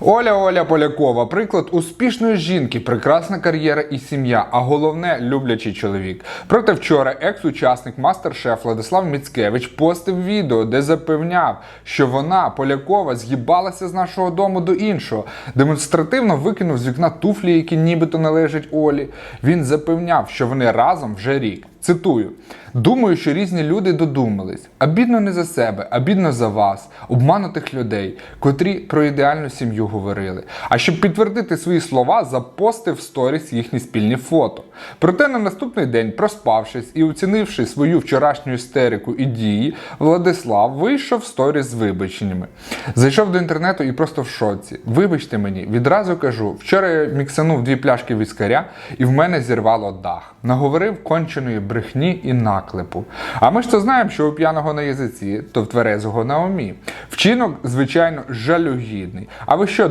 Оля Оля Полякова, приклад успішної жінки, прекрасна кар'єра і сім'я, а головне люблячий чоловік. Проте вчора екс-учасник мастер-шеф Владислав Міцкевич постив відео, де запевняв, що вона, Полякова, з'їбалася з нашого дому до іншого, демонстративно викинув з вікна туфлі, які нібито належать Олі. Він запевняв, що вони разом вже рік. Цитую: думаю, що різні люди додумались. А бідно не за себе, а бідно за вас, обманутих людей, котрі про ідеальну сім'ю говорили. А щоб підтвердити свої слова, запостив в сторіс їхні спільні фото. Проте на наступний день, проспавшись і оцінивши свою вчорашню істерику і дії, Владислав вийшов в сторіс з вибаченнями. Зайшов до інтернету і просто в шоці. Вибачте мені, відразу кажу, вчора я міксанув дві пляшки віскаря, і в мене зірвало дах. Наговорив конченої брехні і наклепу. А ми ж то знаємо, що у п'яного на язиці, то в тверезого на умі. Вчинок, звичайно, жалюгідний. А ви що?